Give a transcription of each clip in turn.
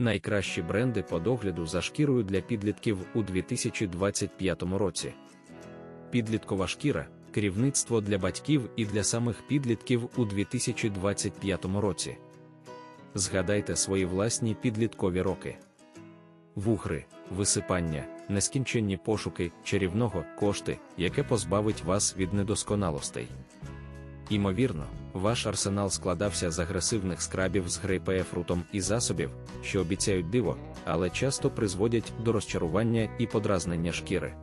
Найкращі бренди по догляду за шкірою для підлітків у 2025 році. Підліткова шкіра керівництво для батьків і для самих підлітків у 2025 році. Згадайте свої власні підліткові роки. Вухри, висипання, нескінченні пошуки чарівного кошти, яке позбавить вас від недосконалостей. Імовірно, ваш арсенал складався з агресивних скрабів з грейпефрутом і засобів, що обіцяють диво, але часто призводять до розчарування і подразнення шкіри.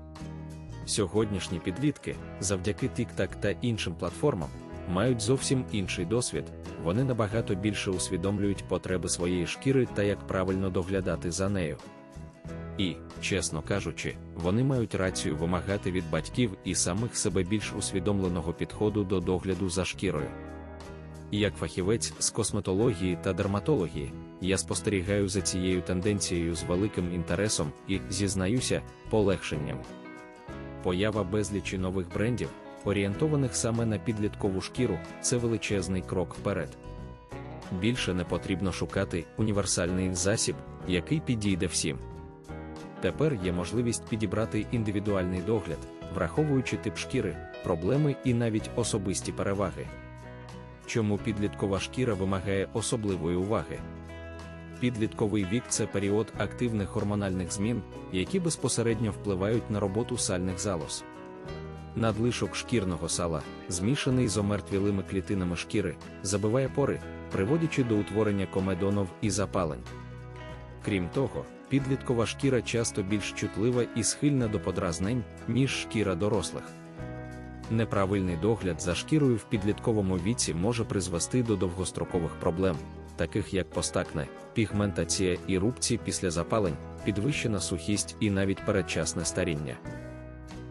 Сьогоднішні підлітки, завдяки TikTok та іншим платформам, мають зовсім інший досвід, вони набагато більше усвідомлюють потреби своєї шкіри та як правильно доглядати за нею. І, чесно кажучи, вони мають рацію вимагати від батьків і самих себе більш усвідомленого підходу до догляду за шкірою. Як фахівець з косметології та дерматології, я спостерігаю за цією тенденцією з великим інтересом і, зізнаюся, полегшенням. Поява безлічі нових брендів, орієнтованих саме на підліткову шкіру, це величезний крок вперед. Більше не потрібно шукати універсальний засіб, який підійде всім. Тепер є можливість підібрати індивідуальний догляд, враховуючи тип шкіри, проблеми і навіть особисті переваги. Чому підліткова шкіра вимагає особливої уваги? Підлітковий вік це період активних гормональних змін, які безпосередньо впливають на роботу сальних залоз. Надлишок шкірного сала, змішаний з омертвілими клітинами шкіри, забиває пори, приводячи до утворення комедонов і запалень. Крім того, підліткова шкіра часто більш чутлива і схильна до подразнень, ніж шкіра дорослих. Неправильний догляд за шкірою в підлітковому віці може призвести до довгострокових проблем, таких як постакне, пігментація і рубці після запалень, підвищена сухість і навіть передчасне старіння.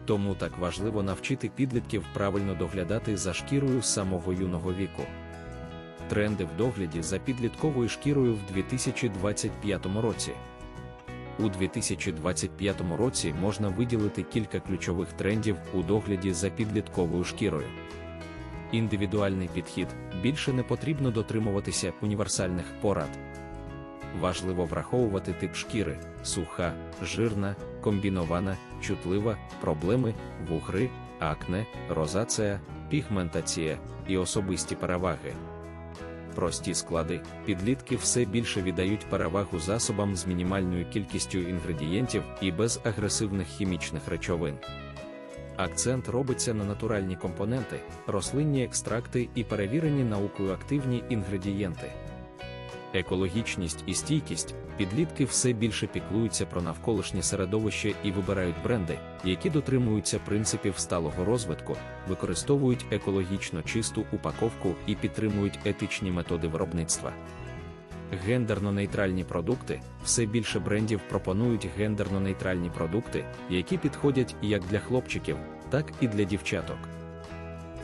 Тому так важливо навчити підлітків правильно доглядати за шкірою самого юного віку. Тренди в догляді за підлітковою шкірою в 2025 році. У 2025 році можна виділити кілька ключових трендів у догляді за підлітковою шкірою. Індивідуальний підхід більше не потрібно дотримуватися універсальних порад. Важливо враховувати тип шкіри, суха, жирна, комбінована, чутлива, проблеми, вугри, акне, розація, пігментація і особисті переваги. Прості склади, підлітки все більше віддають перевагу засобам з мінімальною кількістю інгредієнтів і без агресивних хімічних речовин. Акцент робиться на натуральні компоненти, рослинні екстракти і перевірені наукою активні інгредієнти. Екологічність і стійкість підлітки все більше піклуються про навколишнє середовище і вибирають бренди, які дотримуються принципів сталого розвитку, використовують екологічно чисту упаковку і підтримують етичні методи виробництва. Гендерно-нейтральні продукти все більше брендів пропонують гендерно-нейтральні продукти, які підходять як для хлопчиків, так і для дівчаток.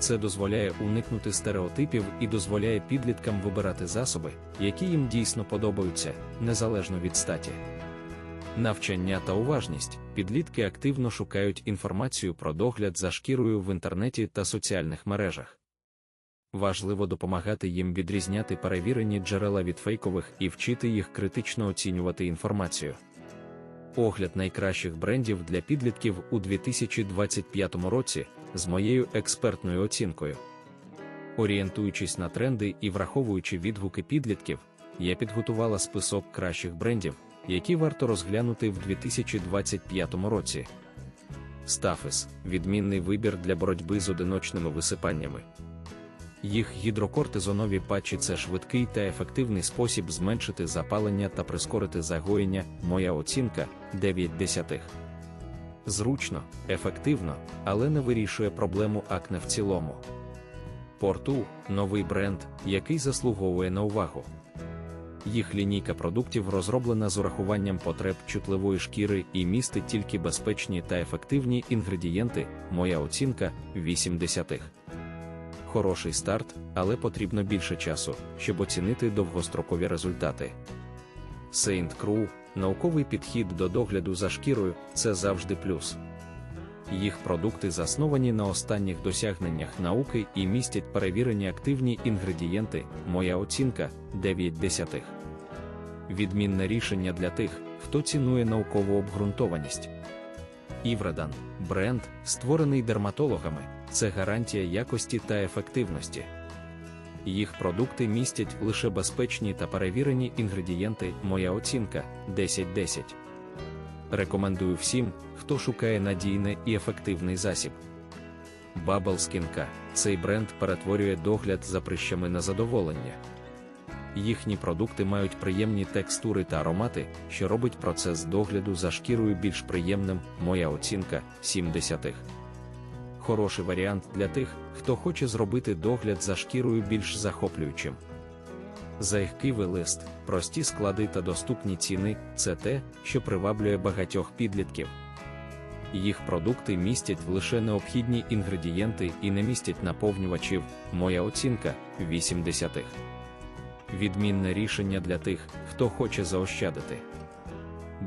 Це дозволяє уникнути стереотипів і дозволяє підліткам вибирати засоби, які їм дійсно подобаються, незалежно від статі. Навчання та уважність підлітки активно шукають інформацію про догляд за шкірою в інтернеті та соціальних мережах. Важливо допомагати їм відрізняти перевірені джерела від фейкових і вчити їх критично оцінювати інформацію. Огляд найкращих брендів для підлітків у 2025 році з моєю експертною оцінкою. Орієнтуючись на тренди і враховуючи відгуки підлітків, я підготувала список кращих брендів, які варто розглянути в 2025 році. Стафис відмінний вибір для боротьби з одиночними висипаннями. Їх гідрокортизонові патчі це швидкий та ефективний спосіб зменшити запалення та прискорити загоєння. Моя оцінка 9 десятих. Зручно, ефективно, але не вирішує проблему акне в цілому. Порту новий бренд, який заслуговує на увагу. Їх лінійка продуктів розроблена з урахуванням потреб чутливої шкіри і містить тільки безпечні та ефективні інгредієнти. Моя оцінка 8 десятих хороший старт, але потрібно більше часу, щоб оцінити довгострокові результати. Saint Crew – науковий підхід до догляду за шкірою це завжди плюс. Їх продукти засновані на останніх досягненнях науки і містять перевірені активні інгредієнти. Моя оцінка 9 десятих. відмінне рішення для тих, хто цінує наукову обґрунтованість. Іврадан бренд, створений дерматологами, це гарантія якості та ефективності. Їх продукти містять лише безпечні та перевірені інгредієнти. Моя оцінка 10-10. Рекомендую всім, хто шукає надійний і ефективний засіб. Bubble Skin цей бренд перетворює догляд за прищами на задоволення. Їхні продукти мають приємні текстури та аромати, що робить процес догляду за шкірою більш приємним. Моя оцінка 70. Хороший варіант для тих, хто хоче зробити догляд за шкірою більш захоплюючим. Зайкивий лист, прості склади та доступні ціни це те, що приваблює багатьох підлітків. Їх продукти містять лише необхідні інгредієнти і не містять наповнювачів. Моя оцінка 80. Відмінне рішення для тих, хто хоче заощадити.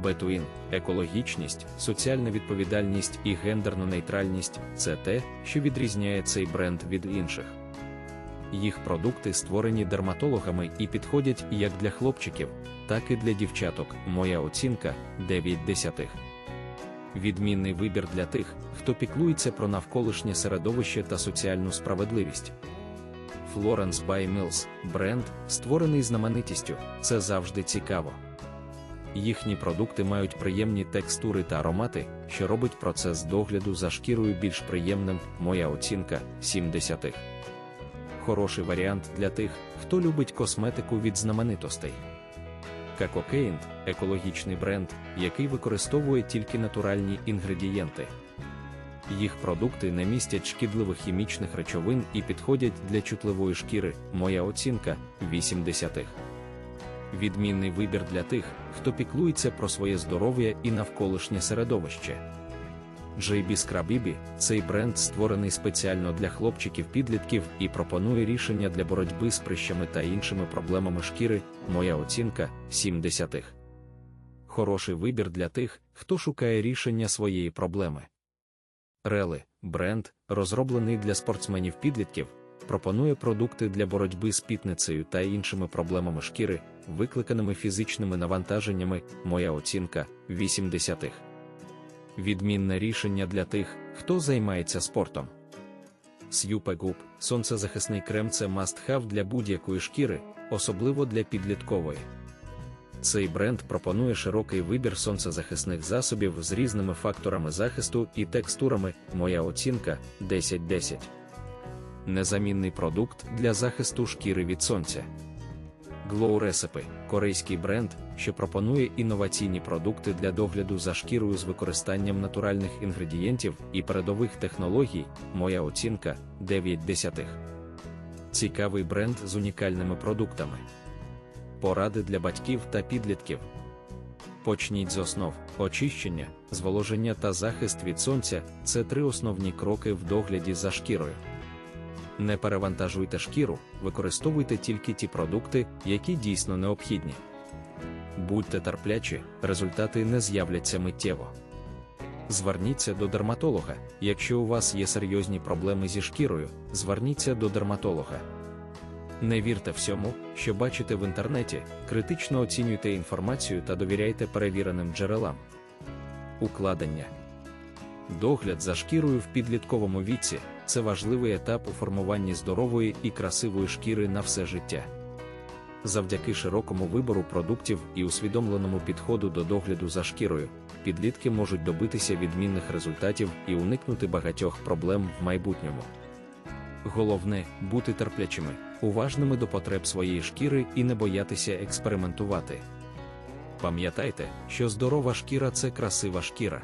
Бетуїн, екологічність, соціальна відповідальність і гендерна нейтральність це те, що відрізняє цей бренд від інших. Їх продукти створені дерматологами і підходять як для хлопчиків, так і для дівчаток. Моя оцінка 9 десятих. Відмінний вибір для тих, хто піклується про навколишнє середовище та соціальну справедливість. Florence by Mills – бренд, створений знаменитістю, це завжди цікаво. Їхні продукти мають приємні текстури та аромати, що робить процес догляду за шкірою більш приємним. Моя оцінка 70. Хороший варіант для тих, хто любить косметику від знаменитостей. Какокейнд екологічний бренд, який використовує тільки натуральні інгредієнти. Їх продукти не містять шкідливих хімічних речовин і підходять для чутливої шкіри. Моя оцінка 80. Відмінний вибір для тих, хто піклується про своє здоров'я і навколишнє середовище. JB Scrabibi – цей бренд створений спеціально для хлопчиків-підлітків і пропонує рішення для боротьби з прищами та іншими проблемами шкіри. Моя оцінка 70. Хороший вибір для тих, хто шукає рішення своєї проблеми. Рели бренд, розроблений для спортсменів-підлітків, пропонує продукти для боротьби з пітницею та іншими проблемами шкіри, викликаними фізичними навантаженнями. Моя оцінка 80. -х. Відмінне рішення для тих, хто займається спортом. С'юпегуп сонцезахисний крем це must-have для будь-якої шкіри, особливо для підліткової. Цей бренд пропонує широкий вибір сонцезахисних засобів з різними факторами захисту і текстурами. Моя оцінка 10-10. Незамінний продукт для захисту шкіри від сонця. Glow Recipe – корейський бренд, що пропонує інноваційні продукти для догляду за шкірою з використанням натуральних інгредієнтів і передових технологій. Моя оцінка 9 десятих. Цікавий бренд з унікальними продуктами. Поради для батьків та підлітків. Почніть з основ, очищення, зволоження та захист від сонця це три основні кроки в догляді за шкірою. Не перевантажуйте шкіру, використовуйте тільки ті продукти, які дійсно необхідні. Будьте терплячі, результати не з'являться миттєво. Зверніться до дерматолога. Якщо у вас є серйозні проблеми зі шкірою, зверніться до дерматолога. Не вірте всьому, що бачите в інтернеті, критично оцінюйте інформацію та довіряйте перевіреним джерелам. Укладення догляд за шкірою в підлітковому віці це важливий етап у формуванні здорової і красивої шкіри на все життя. Завдяки широкому вибору продуктів і усвідомленому підходу до догляду за шкірою, підлітки можуть добитися відмінних результатів і уникнути багатьох проблем в майбутньому. Головне бути терплячими, уважними до потреб своєї шкіри і не боятися експериментувати. Пам'ятайте, що здорова шкіра це красива шкіра.